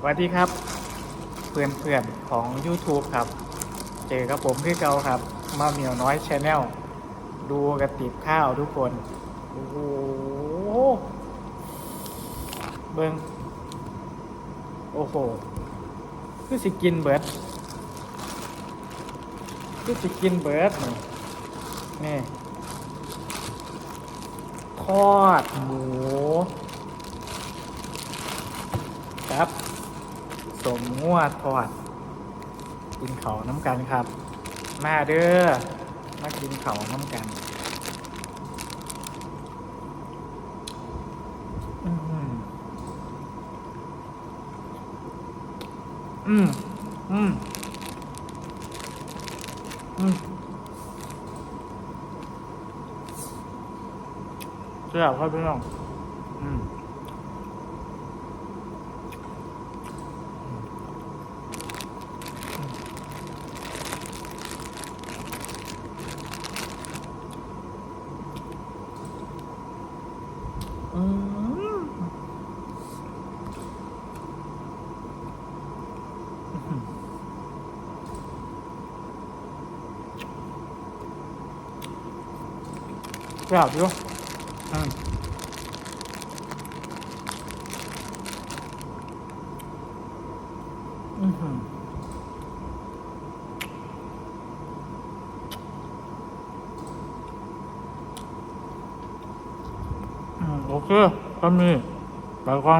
สวัสดีครับเพื่อนๆของ YouTube ครับ เจอกับผมคือเก่าครับ มาเหมียวน้อยชาแนลดูกระติบข้าวทุกคน โอ้โหเบิงโอ้โห คือสิกินเบิร์ดคือสิกินเบิร์ดนี่นี่ทอดหมูครับ สมงัวทอด กินเขาน้ำกันครับ มาเด้อมากินเขาน้ำกันอืม อืม อืมอืมเจ้าครับพี่น้อง อืม อืมกราบอยู่ อืมอือหืออื